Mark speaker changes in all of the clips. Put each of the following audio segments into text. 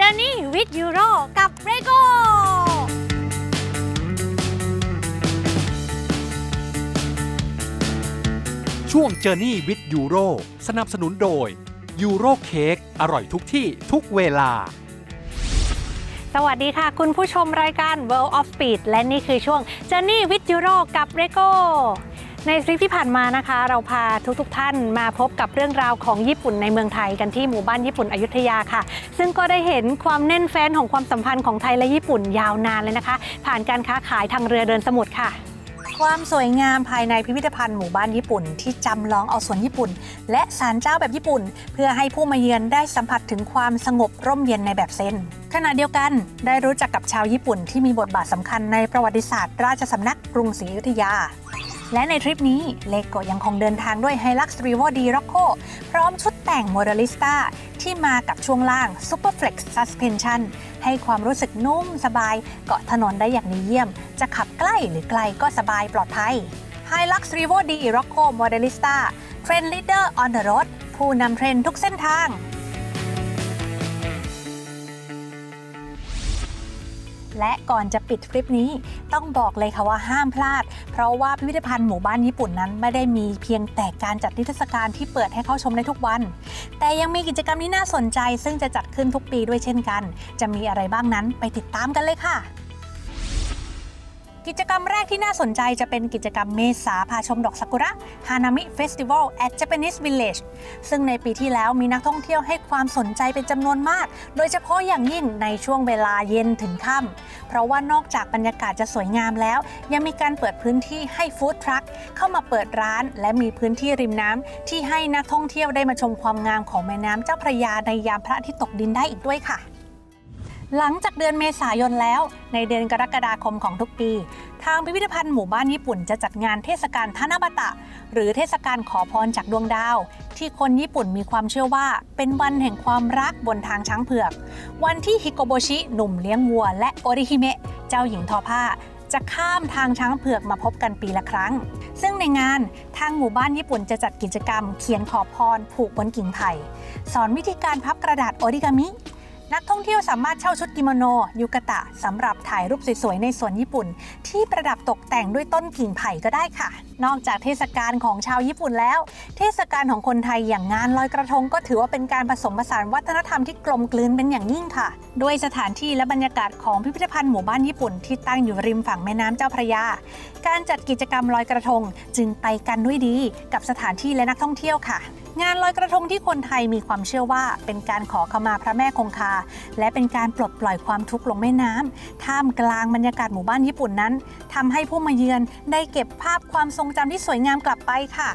Speaker 1: Journey with Euro กับ Rego
Speaker 2: ช่วง Journey with Euro สนับสนุนโดย Euro Cake อร่อยทุกที่ทุกเวลา
Speaker 1: สวัสดีค่ะ คุณผู้ชมรายการ World of Speed และนี่คือช่วง Journey with Euro กับ Rego ในทริปที่ผ่านมานะคะ เราพาทุกๆทท่านมาพบกับเรื่องราวของญี่ปุ่นในเมืองไทยกันที่หมู่บ้านญี่ปุ่นอยุธยาค่ะ ซึ่งก็ได้เห็นความแน่นแฟ้นของความสัมพันธ์ของไทยและญี่ปุ่นยาวนานเลยนะคะ ผ่านการค้าขายทางเรือเดินสมุทรค่ะ ความสวยงามภายในพิพิธภัณฑ์หมู่บ้านญี่ปุ่น ที่จำลองเอาสวนญี่ปุ่น และศาลเจ้าแบบญี่ปุ่น เพื่อให้ผู้มาเยือนได้สัมผัสถึงความสงบร่มเย็นในแบบเซนขณะเดียวกันได้รู้จักกับชาวญี่ปุ่นที่มีบทบาทสำคัญในประวัติศาสตร์ ราชสำนักกรุงศรีอยุธยา และในทริปนี้เลโกยังคงเดินทางด้วย Hilux Revo D Rocco พร้อมชุดแต่ง Modelista ที่มากับช่วงล่าง Superflex Suspension ให้ความรู้สึกนุ่มสบายเกาะถนนได้อย่างดีเยี่ยม จะขับใกล้หรือไกลก็สบายปลอดภัย Hilux Revo D Rocco Modelista Trend Leader on the road ผู้นำเทรนทุกเส้นทาง และก่อนจะปิดคลิปนี้ ต้องบอกเลยค่ะว่าห้ามพลาด เพราะว่าพิพิธภัณฑ์หมู่บ้านญี่ปุ่นนั้น ไม่ได้มีเพียงแต่การจัดนิทรรศการที่เปิดให้เข้าชมได้ทุกวัน แต่ยังมีกิจกรรมที่น่าสนใจ ซึ่งจะจัดขึ้นทุกปีด้วยเช่นกัน จะมีอะไรบ้างนั้นไปติดตามกันเลยค่ะ กิจกรรมแรกที่น่าสนใจจะเป็นกิจกรรมเมษาพาชมดอกซากุระฮานามิเฟสติวัล at Japanese Village ซึ่งในปีที่แล้วมีนักท่องเที่ยวให้ความสนใจเป็นจำนวนมาก โดยเฉพาะอย่างยิ่งในช่วงเวลาเย็นถึงค่ำเพราะว่านอกจากบรรยากาศจะสวยงามแล้ว ยังมีการเปิดพื้นที่ให้ฟู้ดทรัคเข้ามาเปิดร้าน และมีพื้นที่ริมน้ำที่ให้นักท่องเที่ยวได้มาชมความงามของแม่น้ำเจ้าพระยาในยามพระอาทิตย์ตกดินได้อีกด้วยค่ะ หลังจากเดือนเมษายนแล้ว ในเดือนกรกฎาคมของทุกปี ทางพิพิธภัณฑ์หมู่บ้านญี่ปุ่นจะจัดงานเทศกาลทานาบะตะ หรือเทศกาลขอพรจากดวงดาว ที่คนญี่ปุ่นมีความเชื่อว่า เป็นวันแห่งความรักบนทางช้างเผือก วันที่ฮิโกโบชิ หนุ่มเลี้ยงวัว และโอริฮิเมะเจ้าหญิงทอผ้าจะข้ามทางช้างเผือกมาพบกันปีละครั้ง ซึ่งในงานทางหมู่บ้านญี่ปุ่นจะจัดกิจกรรม เขียนขอพรผูกบนกิ่งไผ่ สอนวิธีการพับกระดาษโอริกามิ นักท่องเที่ยวสามารถเช่าชุดกิโมโนยูกะตะสำหรับถ่ายรูปสวยๆในสวนญี่ปุ่น ที่ประดับตกแต่งด้วยต้นกิ่งไผ่ก็ได้ค่ะ นอกจากเทศกาลของชาวญี่ปุ่นแล้ว เทศกาลของคนไทยอย่างงานลอยกระทงก็ถือว่าเป็นการผสมผสานวัฒนธรรมที่กลมกลืนเป็นอย่างยิ่งค่ะ ด้วยสถานที่และบรรยากาศของพิพิธภัณฑ์หมู่บ้านญี่ปุ่นที่ตั้งอยู่ริมฝั่งแม่น้ำเจ้าพระยา การจัดกิจกรรมลอยกระทงจึงไปกันด้วยดี กับสถานที่และนักท่องเที่ยวค่ะ งานลอยกระทงที่คนไทยมีความเชื่อว่า เป็นการขอขมาพระแม่คงคา และเป็นการปลดปล่อยความทุกข์ลงแม่น้ำท่ามกลางบรรยากาศหมู่บ้านญี่ปุ่นนั้นทำให้ผู้มาเยือนได้เก็บภาพความทรงจำที่สวยงามกลับไปค่ะ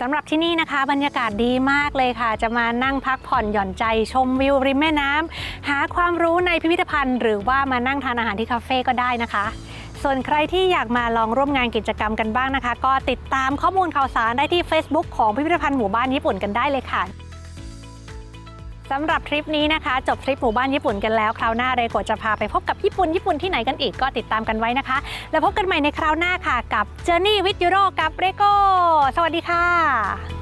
Speaker 1: สำหรับที่นี่นะคะ บรรยากาศดีมากเลยค่ะ จะมานั่งพักผ่อนหย่อนใจชมวิวริมแม่น้ำหาความรู้ในพิพิธภัณฑ์ หรือว่ามานั่งทานอาหารที่คาเฟ่ก็ได้นะคะ ส่วนใครที่อยากมาลองร่วมงานกิจกรรมกันบ้างนะคะ ก็ติดตามข้อมูลข่าวสารได้ที่ Facebook ของพิพิธภัณฑ์หมู่บ้านญี่ปุ่นกันได้เลยค่ะสำหรับทริปนี้นะคะ จบทริปหมู่บ้านญี่ปุ่นกันแล้ว คราวหน้าเรโกจะพาไปพบกับญี่ปุ่นญี่ปุ่นที่ไหนกันอีกก็ติดตามกันไว้นะคะ แล้วพบกันใหม่ในคราวหน้าค่ะ กับ Journey with Euro กับเรโกสวัสดีค่ะ